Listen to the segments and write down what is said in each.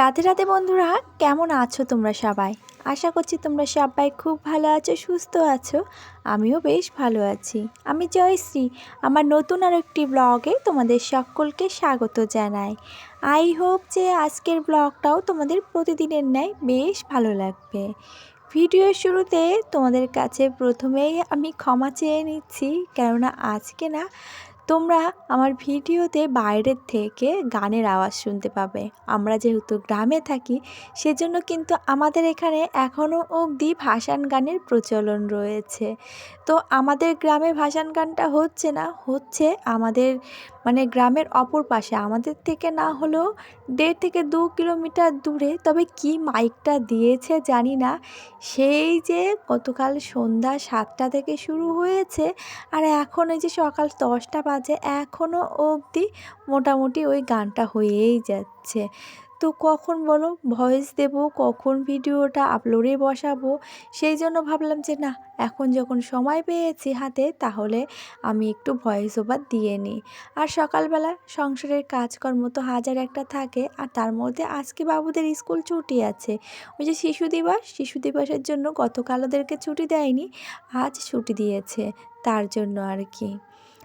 রাধে রাধে বন্ধুরা, কেমন আছো তোমরা সবাই? আশা করছি তোমরা সবাই খুব ভালো আছো, সুস্থ আছো। আমিও বেশ ভালো আছি। আমি জয়শ্রী, আমার নতুন আর একটি ব্লগে তোমাদের সকলকে স্বাগত জানাই। আই হোপ যে আজকের ব্লগটাও তোমাদের প্রতিদিনের ন্যায় বেশ ভালো লাগবে। ভিডিওর শুরুতে তোমাদের কাছে প্রথমেই আমি ক্ষমা চেয়ে নিচ্ছি, কেননা আজকে না তোমরা আমার ভিডিওতে বাইরের থেকে গানের আওয়াজ শুনতে পাবে। আমরা যেহেতু গ্রামে থাকি, সেজন্য কিন্তু আমাদের এখানে এখনও অবধি ভাসান গানের প্রচলন রয়েছে। তো আমাদের গ্রামে ভাসান গানটা হচ্ছে না, হচ্ছে আমাদের মানে গ্রামের অপর পাশে। আমাদের থেকে না হলেও দেড় থেকে দু কিলোমিটার দূরে। তবে কি মাইকটা দিয়েছে জানি না। সেই যে গতকাল সন্ধ্যা সাতটা থেকে শুরু হয়েছে আর এখন এই যে সকাল দশটা বাজে এখনও অবধি মোটামুটি ওই গানটা হয়েই যাচ্ছে। তো কখন বলো? ভয়েস দেব, কখন ভিডিওটা আপলোডে বসাবো? সেই জন্য ভাবলাম যে না, এখন যখন সময় পেয়েছি হাতে, তাহলে আমি একটু ভয়েস ওভার দিয়ে নিই। আর সকালবেলা সংসারের কাজকর্ম তো হাজার একটা থাকে, আর তার মধ্যে আজকে বাবুদের স্কুল ছুটি আছে। ওই যে শিশু দিবস, শিশু দিবসের জন্য গতকাল ওদেরকে ছুটি দেয়নি, আজ ছুটি দিয়েছে, তার জন্য আর কি।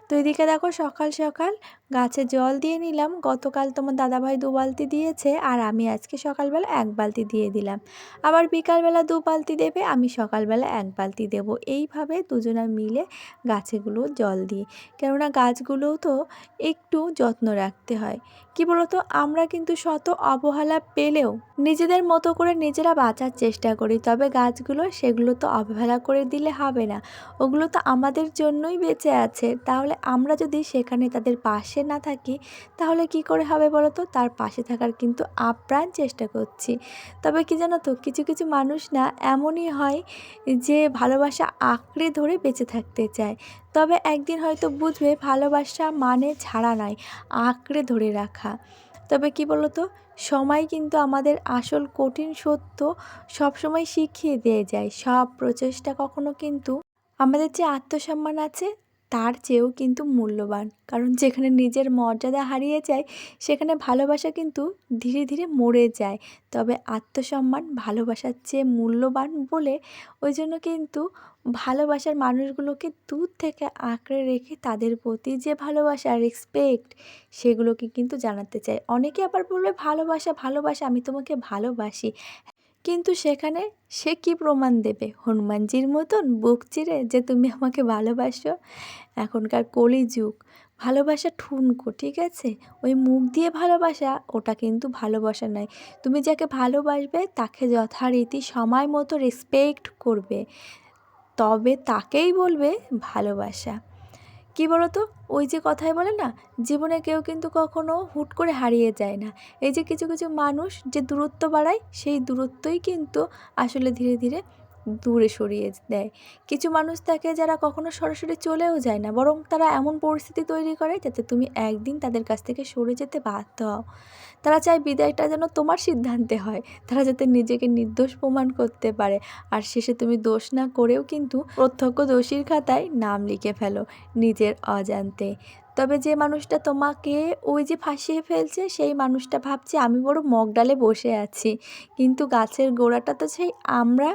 তো এদিকে দেখো সকাল সকাল গাছে জল দিয়ে নিলাম। গতকাল তোমার দাদাভাই দু বালতি দিয়েছে আর আমি আজকে সকালবেলা এক বালতি দিয়ে দিলাম। আবার বিকালবেলা দু বালতি দেবে, আমি সকালবেলা এক বালতি দেব। এইভাবে দুজনা মিলে গাছেগুলো জল দিই। কেননা গাছগুলোও তো একটু যত্ন রাখতে হয়। কি বলতো, আমরা কিন্তু শত অবহেলা পেলেও নিজেদের মতো করে নিজেরা বাঁচার চেষ্টা করি। তবে গাছগুলো, সেগুলো তো অবহেলা করে দিলে হবে না। ওগুলো তো আমাদের জন্যই বেঁচে আছে। তাহলে আমরা যদি সেখানে তাদের পাশে না থাকি, তাহলে কি করে হবে বলো তো? তার পাশে থাকার কিন্তু আপ্রাণ চেষ্টা করছি। তবে কি জানো তো, কিছু কিছু মানুষ না এমনই হয় যে ভালোবাসা আঁকড়ে ধরে বেঁচে থাকতে চায়। তবে একদিন হয়তো বুঝবে ভালোবাসা মানে ছাড়া নয়, আঁকড়ে ধরে রাখা। তবে কি বলো তো, সময় কিন্তু আমাদের আসল কঠিন সত্য সবসময় শিখিয়ে দিয়ে যায়। সব প্রচেষ্টা কখনো কিন্তু আমাদের যে আত্মসম্মান আছে তার চেয়েও কিন্তু মূল্যবান। কারণ যেখানে নিজের মর্যাদা হারিয়ে যায়, সেখানে ভালোবাসা কিন্তু ধীরে ধীরে মরে যায়। তবে আত্মসম্মান, ভালোবাসার চেয়ে মূল্যবান বলে ওই জন্য কিন্তু ভালোবাসার মানুষগুলোকে দূর থেকে আঁকড়ে রেখে তাদের প্রতি যে ভালোবাসা রেসপেক্ট সেগুলোকে কিন্তু জানাতে চাই অনেকে আবার বলবে, ভালোবাসা ভালোবাসা, আমি তোমাকে ভালোবাসি। কিন্তু সেখানে সে কি প্রমাণ দেবে? হনুমানজির মতন বুক চিরে যে তুমি আমাকে ভালোবাসো? এখনকার কলিযুগ ভালোবাসা ঠুনকো, ঠিক আছে? ওই মুখ দিয়ে ভালোবাসা, ওটা কিন্তু ভালোবাসা নয়। তুমি যাকে ভালোবাসবে, তাকে যথারীতি সময় মতো রেসপেক্ট করবে। তবে তাকেই বলবে ভালোবাসা। কি বলতো? ওই যে কথায় বলে না, জীবনে কেউ কিন্তু কখনো হুট করে হারিয়ে যায় না। এই যে কিছু কিছু মানুষ যে দূরত্ব বাড়ায়, সেই দূরত্বই কিন্তু আসলে ধীরে ধীরে দূরে সরিয়ে দেয়। কিছু মানুষ থাকে যারা কখনো সরাসরি চলেও যায় না, বরং তারা এমন পরিস্থিতি তৈরি করে যাতে তুমি একদিন তাদের কাছ থেকে সরে যেতে বাধ্য হও। তারা চায় বিদায়টা যেন তোমার সিদ্ধান্তে হয়। তারা যাতে নিজেকে নির্দোষ প্রমাণ করতে পারে। আর শেষে তুমি দোষ না করেও কিন্তু প্রত্যক্ষ দোষীর খাতায় নাম লিখে ফেলো নিজের অজান্তে। তবে যে মানুষটা তোমাকে ওই যে ফাঁসিয়ে ফেলছে, সেই মানুষটা ভাবছে, আমি বড় মগডালে বসে আছি। কিন্তু গাছের গোড়াটা তো সেই আমরা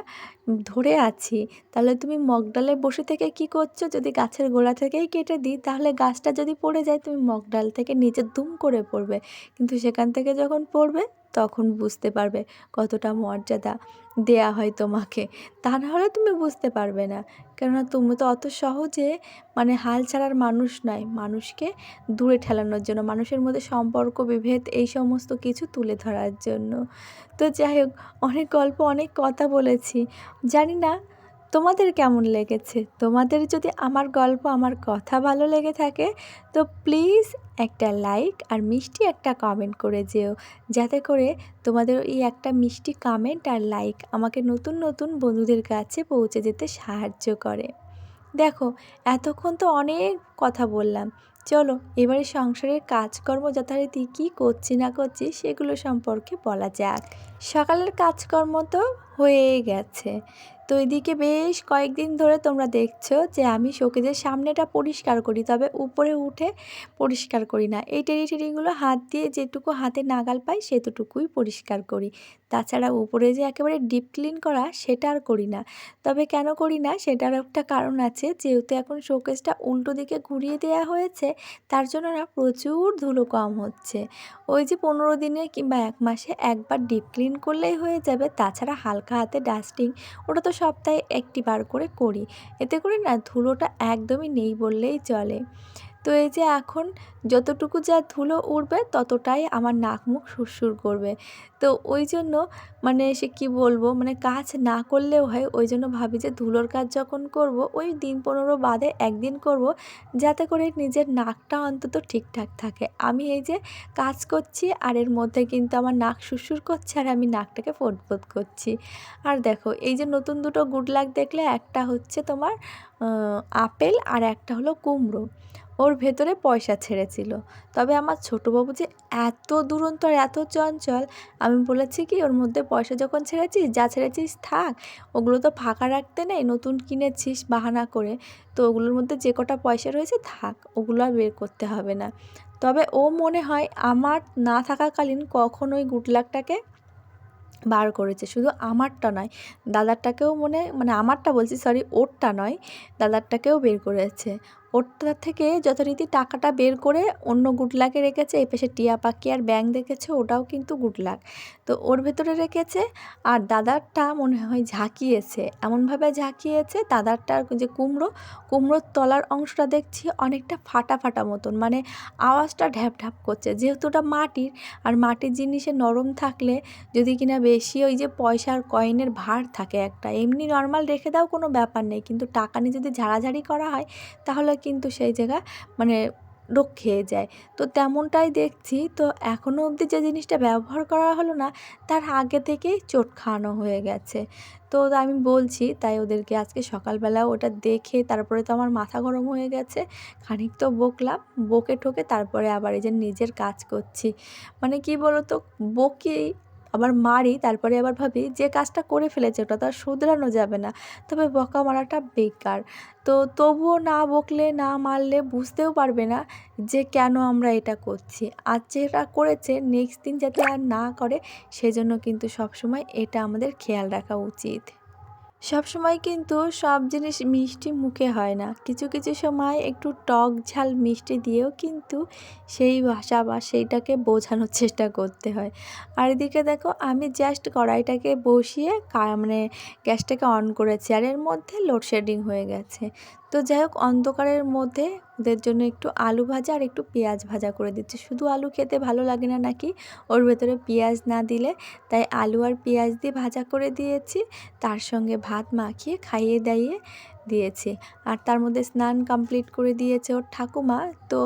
ধরে আছি। তাহলে তুমি মগডালে বসে থেকে কি করছ? যদি গাছের গোড়া থেকেই কেটে দিই, তাহলে গাছটা যদি পড়ে যায়, তুমি মগডাল থেকে নিচে দুম করে পড়বে। কিন্তু সেখান থেকে যখন পড়বে তখন বুঝতে পারবে কতটা মর্যাদা দেয়া হয় তোমাকে। তা নাহলে তুমি বুঝতে পারবে না। কেননা তুমি তো অত সহজে মানে হাল ছাড়ার মানুষ নয়। মানুষকে দূরে ঠেলানোর জন্য, মানুষের মধ্যে সম্পর্ক, বিভেদ এই সমস্ত কিছু তুলে ধরার জন্য। তো যাই হোক, অনেক গল্প, অনেক কথা বলেছি। জানি না তোমাদের কেমন লেগেছে? তোমাদের যদি আমার গল্প, আমার কথা ভালো লেগে থাকে, তো প্লিজ একটা লাইক আর মিষ্টি একটা কমেন্ট করে যেও। যাতে করে তোমাদের এই একটা মিষ্টি কমেন্ট আর লাইক আমাকে নতুন নতুন বন্ধুদের কাছে পৌঁছে যেতে সাহায্য করে। দেখো, এতক্ষণ তো অনেক কথা বললাম। চলো, এবারে সংসারের কাজকর্ম যথারীতি কী করছি, না করছি সেগুলো সম্পর্কে বলা যাক। সকালের কাজকর্ম তো হয়েই গেছে। তো এদিকে বেশ কয়েকদিন ধরে তোমরা দেখছ যে আমি শোকেজের সামনেটা পরিষ্কার করি, তবে উপরে উঠে পরিষ্কার করি না। এই টেরিটেরিগুলো হাত দিয়ে যেটুকু হাতে নাগাল পাই, সেতুটুকুই পরিষ্কার করি। তাছাড়া উপরে যে একেবারে ডিপ ক্লিন করা সেটা আর করি না। তবে কেন করি না? সেটার একটা কারণ আছে, যেহেতু এখন শোকেসটা উল্টো দিকে ঘুরিয়ে দেওয়া হয়েছে, তার জন্য না প্রচুর ধুলো কম হচ্ছে। ওই যে পনেরো দিনে কিংবা এক মাসে একবার ডিপ ক্লিন করলেই হয়ে যাবে, তাছাড়া হালকা হাতে ডাস্টিং ওটা তো সপ্তাহে একটি বার করে করি। এতে করে না ধুলোটা একদমই নেই বললেই চলে। তো এই যে এখন যতটুকু যা ধুলো উঠবে ততটাই আমার নাক মুখ সুরসুর করবে। তো ওই জন্য মানে সে কি বলব মানে কাজ না করলেও হয়, ওই জন্য ভাবি যে ধুলোর কাজ যখন করব, ওই দিন পনেরো বাদে একদিন করব, যাতে করে নিজের নাকটা অন্তত ঠিকঠাক থাকে। আমি এই যে কাজ করছি আর এর মধ্যে কিন্তু আমার নাক সুরসুর করছে আর আমি নাকটাকে ফোটফোট করছি। আর দেখো, এই যে নতুন দুটো গুড লাক দেখলে একটা হচ্ছে তোমার আপেল আর একটা হলো কুমড়ো। ওর ভেতরে পয়সা ছেড়েছিল। তবে আমার ছোটো বাবু যে এত দুরন্ত আর এত চঞ্চল, আমি বলেছি কি, ওর মধ্যে পয়সা যখন ছেড়েছিস, যা ছেড়েছিস থাক। ওগুলো তো ফাঁকা রাখতে নেই, নতুন কিনেছিস বাহানা করে। তো ওগুলোর মধ্যে যে কটা পয়সা রয়েছে থাক, ওগুলো আর বের করতে হবে না। তবে ও মনে হয় আমার না থাকাকালীন কখন ওই গুটলাকটাকে বার করেছে। শুধু আমারটা নয়, দাদারটাকেও মনে মানে আমারটা বলছি, সরি, ওরটা নয়, দাদারটাকেও বের করেছে। ওরটা থেকে যথারীতি টাকাটা বের করে অন্য গুডলাকে রেখেছে, এই পাশে টিয়া পাখি আর ব্যাং দেখেছে, ওটাও কিন্তু গুডলাক। তো ওর ভেতরে রেখেছে, আর দাদারটা মনে হয় ঝাঁকিয়েছে। এমনভাবে ঝাঁকিয়েছে, দাদারটার যে কুমড়ো, কুমড়োর তলার অংশটা দেখছি অনেকটা ফাটা ফাটা মতন মানে আওয়াজটা ঢ্যাপ ঢ্যাপ করছে। যেহেতু ওটা মাটির, আর মাটির জিনিসে নরম থাকলে যদি কিনা বেশি ওই যে পয়সার কয়েনের ভার থাকে একটা, এমনি নর্মাল রেখে দাও কোনো ব্যাপার নেই, কিন্তু টাকা নিয়ে যদি ঝাড়াঝাড়ি করা হয়, তাহলে কিন্তু সেই জায়গা মানে রোগ খেয়ে যায়। তো তেমনটাই দেখছি, তো এখনও অবধি যে জিনিসটা ব্যবহার করা হলো না, তার আগে থেকেই চোট খাওয়ানো হয়ে গেছে। তো আমি বলছি, তাই ওদেরকে আজকে সকালবেলা ওটা দেখে তারপরে তো আমার মাথা গরম হয়ে গেছে, খানিক তো বকলাম, বকে ঠোকে তারপরে আবার এই যে নিজের কাজ করছি। মানে কি বলো তো বকি আবার মারি, তারপরে আবার ভাবি যে কাজটা করে ফেলেছে, ওটা তো আর শুধরানো যাবে না। তবে বকা মারাটা বেকার। তো তবুও না বকলে, না মারলে বুঝতেও পারবে না যে কেন আমরা এটা করছি। আর যেটা করেছে নেক্সট দিন যাতে আর না করে, সেজন্য কিন্তু সবসময় এটা আমাদের খেয়াল রাখা উচিত। সবসময় কিন্তু সব জিনিস মিষ্টি মুখে হয় না। কিছু কিছু সময় একটু টক ঝাল মিষ্টি দিয়েও কিন্তু সেই ভাষা বা সেইটাকে বোঝানোর চেষ্টা করতে হয়। আর এদিকে দেখো, আমি জাস্ট কড়াইটাকে বসিয়ে মানে গ্যাসটাকে অন করেছি আর এর মধ্যে লোডশেডিং হয়ে গেছে। তো যাই হোক অন্ধকারের মধ্যে ওদের জন্য একটু আলু ভাজা আর একটু পেঁয়াজ ভাজা করে দিচ্ছি। শুধু আলু খেতে ভালো লাগে না নাকি? ওর ভেতরে পেঁয়াজ না দিলে। তাই আলু আর পেঁয়াজ দিয়ে ভাজা করে দিয়েছি। তার সঙ্গে ভাত মাখিয়ে, খাইয়ে দাইয়ে দিয়েছে। আর তার মধ্যে স্নান কমপ্লিট করে দিয়েছে ওর ঠাকুমা। তো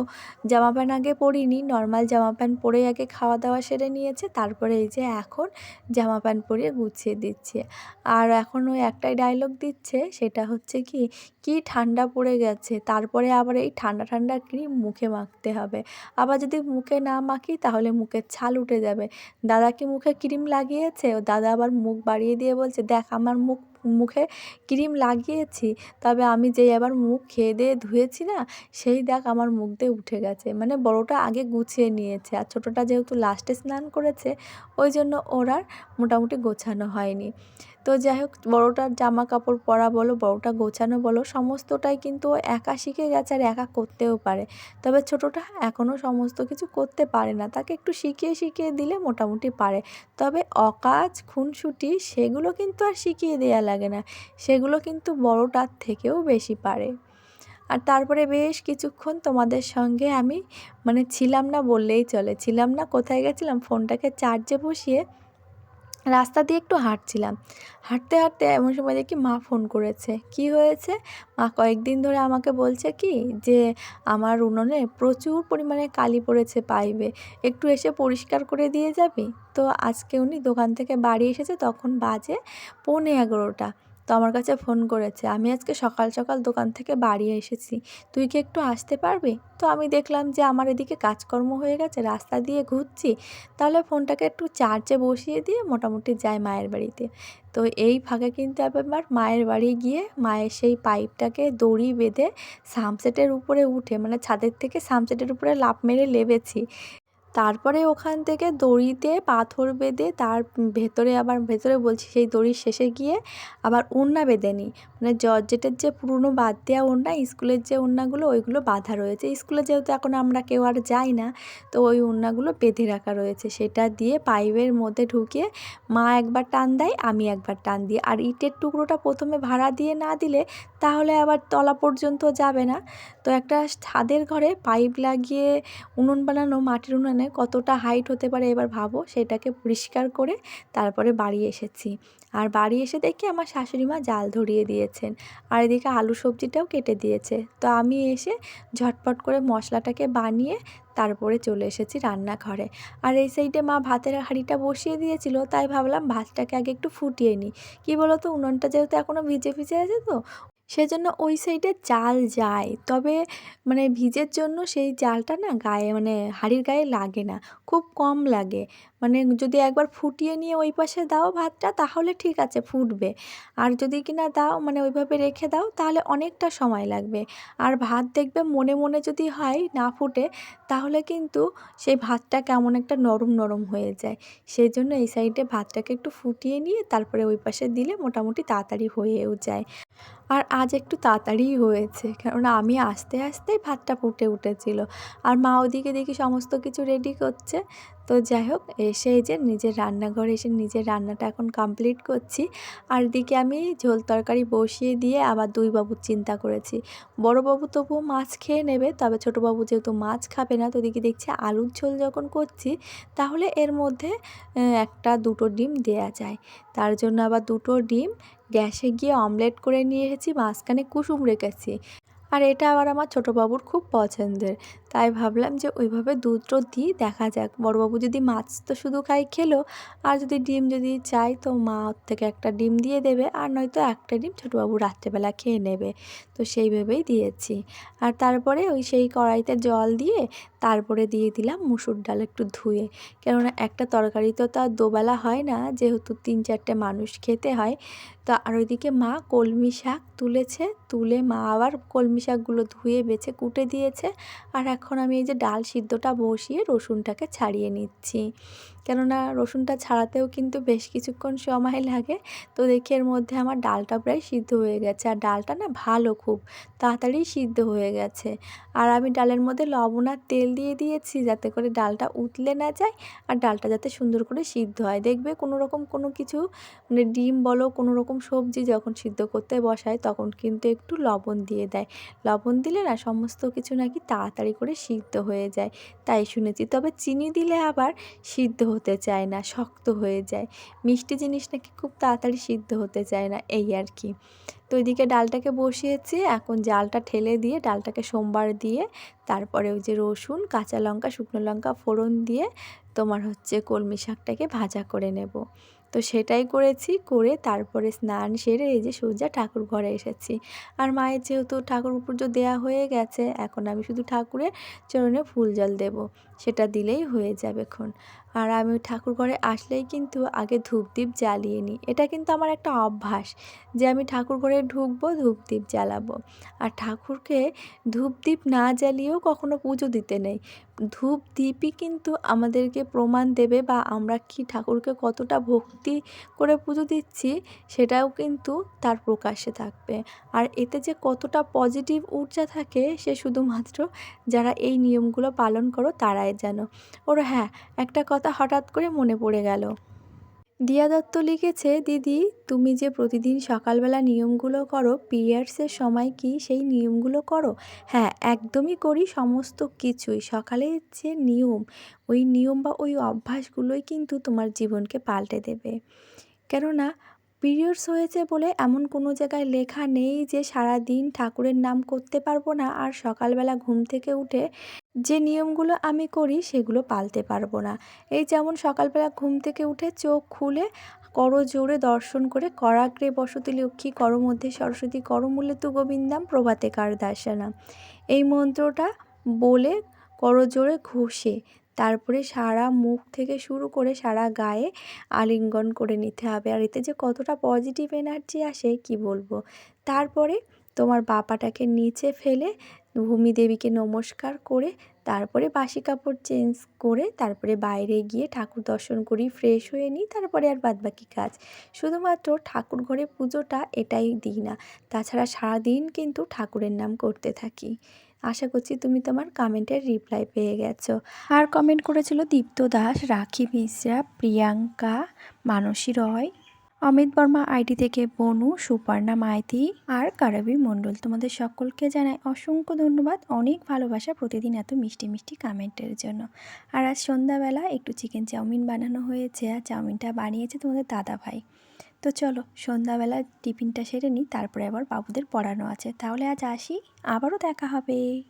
জামা প্যান্ট আগে পরিনি নর্মাল জামা প্যান্ট পরে আগে খাওয়া দাওয়া সেরে নিয়েছে। তারপরে এই যে এখন জামা প্যান্ট পরিয়ে গুছিয়ে দিচ্ছে। আর এখন ওই একটাই ডায়লগ দিচ্ছে, সেটা হচ্ছে কি কি ঠান্ডা পড়ে গেছে, তারপরে আবার এই ঠান্ডা ঠান্ডা ক্রিম মুখে মাখতে হবে। আবার যদি মুখে না মাখি, তাহলে মুখের ছাল উঠে যাবে। দাদা কি মুখে ক্রিম লাগিয়েছে? ও দাদা আবার মুখ বাড়িয়ে দিয়ে বলছে, দেখ, আমার মুখ মুখে ক্রিম লাগিয়েছি, তবে আমি যেই আবার মুখ খেয়ে দিয়ে ধুয়েছি না, সেই দেখ আমার মুখ দিয়ে উঠে গেছে। মানে বড়োটা আগে গুছিয়ে নিয়েছে আর ছোটোটা যেহেতু লাস্টে স্নান করেছে, ওই জন্য ওর আর মোটামুটি গোছানো হয়নি। তো যাই হোক বড়োটার জামা কাপড় পরা বলো, বড়োটা গোছানো বলো, সমস্তটাই কিন্তু একা শিখে গেছে আর একা করতেও পারে। তবে ছোটোটা এখনও সমস্ত কিছু করতে পারে না, তাকে একটু শিখিয়ে শিখিয়ে দিলে মোটামুটি পারে। তবে অকাজ, খুনসুটি, সেগুলো কিন্তু আর শিখিয়ে দেওয়া লাগে না, সেগুলো কিন্তু বড়োটার থেকেও বেশি পারে। আর তারপরে বেশ কিছুক্ষণ তোমাদের সঙ্গে আমি মানে ছিলাম না বললেই চলে। ছিলাম না, কোথায় গেছিলাম? ফোনটাকে চার্জে বসিয়ে রাস্তা দিয়ে একটু হাঁটছিলাম। হাঁটতে হাঁটতে এমন সময় দেখি মা ফোন করেছে। কি হয়েছে? মা কয়েকদিন ধরে আমাকে বলছে কি যে, আমার উনুনে প্রচুর পরিমাণে কালি পড়েছে পাইবে একটু এসে পরিষ্কার করে দিয়ে যাবি? তো আজকে উনি দোকান থেকে বাড়ি এসেছে, তখন বাজে পৌনে এগারোটা। তো আমার কাছে ফোন করেছে, আমি আজকে সকাল সকাল দোকান থেকে বাড়ি এসেছি, তুই কি একটু আসতে পারবি? তো আমি দেখলাম যে আমার এদিকে কাজকর্ম হয়ে গেছে, রাস্তা দিয়ে ঘুরছি, তাহলে ফোনটাকে একটু চার্জে বসিয়ে দিয়ে মোটামুটি যাই মায়ের বাড়িতে। তো এই ফাঁকে কিন্তু আবার মায়ের বাড়ি গিয়ে মায়ের সেই পাইপটাকে দড়ি বেঁধে সামসেটের উপরে উঠে মানে ছাদের থেকে সামসেটের উপরে লাফ মেরে লেবেছি। তারপরে ওখান থেকে দড়িতে পাথর বেঁধে তার ভেতরে আবার ভেতরে বলছি সেই দড়ির শেষে গিয়ে আবার ওড়না বেঁধে নিই। মানে জর্জেটের যে পুরনো বাদ দেওয়া ওড়না, স্কুলের যে ওড়নাগুলো, ওইগুলো বাঁধা রয়েছে। স্কুলে যেহেতু এখন আমরা কেউ আর যাই না, তো ওই ওড়নাগুলো বেঁধে রাখা রয়েছে। সেটা দিয়ে পাইপের মধ্যে ঢুকিয়ে মা একবার টান দেয়, আমি একবার টান দিই। আর ইটের টুকরোটা প্রথমে ভাড়া দিয়ে না দিলে তাহলে আবার তলা পর্যন্ত যাবে না। তো একটা ছাদের ঘরে পাইপ লাগিয়ে উনুন বানানো, মাটির উনুনে কতটা হাইট হতে পারে এবার ভাবো। সেটাকে পরিষ্কার করে তারপরে বাড়ি এসেছি। আর বাড়ি এসে দেখি আমার শাশুড়ি মা জাল ধরিয়ে দিয়েছেন। আর এদিকে আলু সবজিটাও কেটে দিয়েছে। তো আমি এসে ঝটপট করে মশলাটাকে বানিয়ে তারপরে চলে এসেছি রান্নাঘরে। আর এই সাইডে মা ভাতের হাঁড়িটা বসিয়ে দিয়েছিল, তাই ভাবলাম ভাতটাকে আগে একটু ফুটিয়ে নিই। কী বলো তো উনুনটা যেহেতু এখনও ভিজে ভিজে আছে তো সেজন্য ওই সাইডে জাল যায়। তবে মানে ভিজের জন্য সেই জালটা না গায়ে মানে হাঁড়ির গায়ে লাগে না, খুব কম লাগে। মানে যদি একবার ফুটিয়ে নিয়ে ওই পাশে দাও ভাতটা তাহলে ঠিক আছে, ফুটবে। আর যদি কিনা দাও মানে ওইভাবে রেখে দাও তাহলে অনেকটা সময় লাগবে। আর ভাত দেখবে মনে মনে যদি হয় না ফুটে তাহলে কিন্তু সেই ভাতটা কেমন একটা নরম নরম হয়ে যায়। সেই জন্য এই সাইডে ভাতটাকে একটু ফুটিয়ে নিয়ে তারপরে ওই পাশে দিলে মোটামুটি তাড়াতাড়ি হয়েও যায়। আর আজ একটু তাড়াতাড়িই হয়েছে, কেননা আমি আস্তে আস্তে ভাতটা ফুটে উঠেছিল। আর মা ওদিকে দেখি সমস্ত কিছু রেডি করছে। তো যাই হোক, এসে যে নিজের রান্নাঘরে এসে নিজের রান্নাটা এখন কমপ্লিট করছি। আর দিকে আমি ঝোল তরকারি বসিয়ে দিয়ে আবার দুই বাবুর চিন্তা করেছি। বড় বাবু তবুও মাছ খেয়ে নেবে, তবে ছোটো বাবু যেহেতু মাছ খাবে না, তো ওদিকে দেখছি আলুর ঝোল যখন করছি, তাহলে এর মধ্যে একটা দুটো ডিম দেয়া যায়। তার জন্য আবার দুটো ডিম গ্যাসে গিয়ে অমলেট করে নিয়ে এসেছি, মাঝখানে কুসুম রেখেছি। আর এটা আবার আমার ছোটো বাবুর খুব পছন্দের। তাই ভাবলাম যে ওইভাবে দুটো দিই, দেখা যাক। বড়োবাবু যদি মাছ তো শুধু খাই খেলো, আর যদি ডিম যদি চাই তো মা ওর থেকে একটা ডিম দিয়ে দেবে, আর নয়তো একটা ডিম ছোটোবাবু রাত্রেবেলা খেয়ে নেবে। তো সেইভাবেই দিয়েছি। আর তারপরে ওই সেই কড়াইতে জল দিয়ে তারপরে দিয়ে দিলাম মুসুর ডাল একটু ধুয়ে। কেননা একটা তরকারি তো তার দোবেলা হয় না, যেহেতু তিন চারটে মানুষ খেতে হয় তো আর ওইদিকে মা কলমি শাক তুলেছে, তুলে মা আবার কলমি শাকগুলো ধুয়ে বেছে কুটে দিয়েছে। আর এখন আমি এই যে ডাল সিদ্ধটা বসিয়ে রসুনটাকে ছাড়িয়ে নিচ্ছি। কেননা রসুনটা ছাড়াতেও কিন্তু বেশ কিছুক্ষণ সময় লাগে। তো দেখি এর মধ্যে আমার ডালটা প্রায় সিদ্ধ হয়ে গেছে। আর ডালটা না ভালো খুব তাড়াতাড়ি সিদ্ধ হয়ে গেছে। আর আমি ডালের মধ্যে লবণ আর তেল দিয়ে দিয়েছি যাতে করে ডালটা উতলে না যায় আর ডালটা যাতে সুন্দর করে সিদ্ধ হয়। দেখবে কোনো রকম কোনো কিছু মানে ডিম বলো কোনো রকম সবজি যখন সিদ্ধ করতে বসায় তখন কিন্তু একটু লবণ দিয়ে দেয়। লবণ দিলে না সমস্ত কিছু নাকি তাড়াতাড়ি করে সিদ্ধ হয়ে যায়। তাই শুনেছি। তবে চিনি দিলে আবার সিদ্ধ হতে চায় না, শক্ত হয়ে যায়। মিষ্টি জিনিস নাকি খুব তাড়াতাড়ি সিদ্ধ হতে চায় না, এই আর কি। তো এদিকে ডালটাকে বসিয়েছি, এখন জালটা ঠেলে দিয়ে, ডালটাকে সোমবার দিয়ে, তারপরে ওই যে রসুন, কাঁচা লঙ্কা, শুকনো লঙ্কা ফোড়ন দিয়ে তোমার হচ্ছে কলমি শাকটাকে ভাজা করে নেব। তো সেটাই করেছি, করে তারপরে স্নান সেরে এই যে সোজা ঠাকুর ঘরে এসেছি। আর মায়ের যেহেতু ঠাকুর পুজো দেওয়া হয়ে গেছে, এখন আমি শুধু ঠাকুরের চরণে ফুল জল দেব। সেটা দিলেই হয়ে যাবে এখন। আর আমি ঠাকুর ঘরে আসলেই কিন্তু আগে ধূপদীপ জ্বালিয়ে নিই। এটা কিন্তু আমার একটা অভ্যাস যে আমি ঠাকুর ঘরে ঢুকবো, ধূপদীপ জ্বালাবো। আর ঠাকুরকে ধূপদীপ না জ্বালিয়েও কখনো পুজো দিতে নেই। ধূপ দ্বীপই কিন্তু আমাদেরকে প্রমাণ দেবে বা আমরা কি ঠাকুরকে কতটা ভক্তি করে পুজো দিচ্ছি সেটাও কিন্তু তার প্রকাশ্যে থাকবে। আর এতে যে কতটা পজিটিভ ঊর্জা থাকে সে শুধুমাত্র যারা এই নিয়মগুলো পালন করো তারাই জানো ওর হ্যাঁ একটা কথা হঠাৎ করে মনে পড়ে গেল। দিয়া দত্ত লিখেছে, দিদি, তুমি যে প্রতিদিন সকালবেলা নিয়মগুলো করো, পিরিয়ডসের সময় কি সেই নিয়মগুলো করো? হ্যাঁ একদমই করি সমস্ত কিছুই। সকালের যে নিয়ম, ওই নিয়ম বা ওই অভ্যাসগুলোই কিন্তু তোমার জীবনকে পাল্টে দেবে। কেননা, পিরিয়ডস হয়েছে বলে এমন কোনো জায়গায় লেখা নেই যে সারা দিন ঠাকুরের নাম করতে পারব না আর সকালবেলা ঘুম থেকে উঠে যে নিয়মগুলো আমি করি সেগুলো পালতে পারব না। এই যেমন সকালবেলা ঘুম থেকে উঠে চোখ খুলে করো জোরে দর্শন করে করাগ্রে বসতি লক্ষ্মী কর মধ্যে সরস্বতী করমূল্যে তু গোবিন্দাম প্রভাতে কার দাসানাম এই মন্ত্রটা বলে করো জোরে ঘষে তারপরে সারা মুখ থেকে শুরু করে সারা গায়ে আলিঙ্গন করে নিতে হবে। আর এতে যে কতটা পজিটিভ এনার্জি আসে কি বলব? তারপরে তোমার বাপাটাকে নিচে ফেলে ভূমি দেবীকে নমস্কার করে তারপরে বাসি কাপড় চেঞ্জ করে তারপরে বাইরে গিয়ে ঠাকুর দর্শন করি ফ্রেশ হয়ে নিই, তারপরে আর বাদবাকি কাজ। শুধুমাত্র ঠাকুর ঘরে পুজোটা এটাই দিই না, তাছাড়া সারাদিন কিন্তু ঠাকুরের নাম করতে থাকি। আশা করছি তুমি তোমার কমেন্টের রিপ্লাই পেয়ে গেছো। আর কমেন্ট করেছিল দীপ্ত দাস, রাখি মিশ্রা, প্রিয়াঙ্কা, মানসী রয় অমিত বর্মা আইডি থেকে বনু, সুপর্ণা মাইতি আর কারবি মণ্ডল। তোমাদের সকলকে জানাই অসংখ্য ধন্যবাদ। অনেক ভালোবাসা প্রতিদিন এত মিষ্টি মিষ্টি কমেন্টের জন্য। আর আজ সন্ধ্যাবেলা একটু চিকেন চাউমিন বানানো হয়েছে আর চাউমিনটা বানিয়েছে তোমাদের দাদা ভাই। তো চলো, সন্ধ্যাবেলা টিফিনটা সেরে নিই, তারপরে আবার বাবুদের পড়ানো আছে। তাহলে আজ আসি, আবারও দেখা হবে।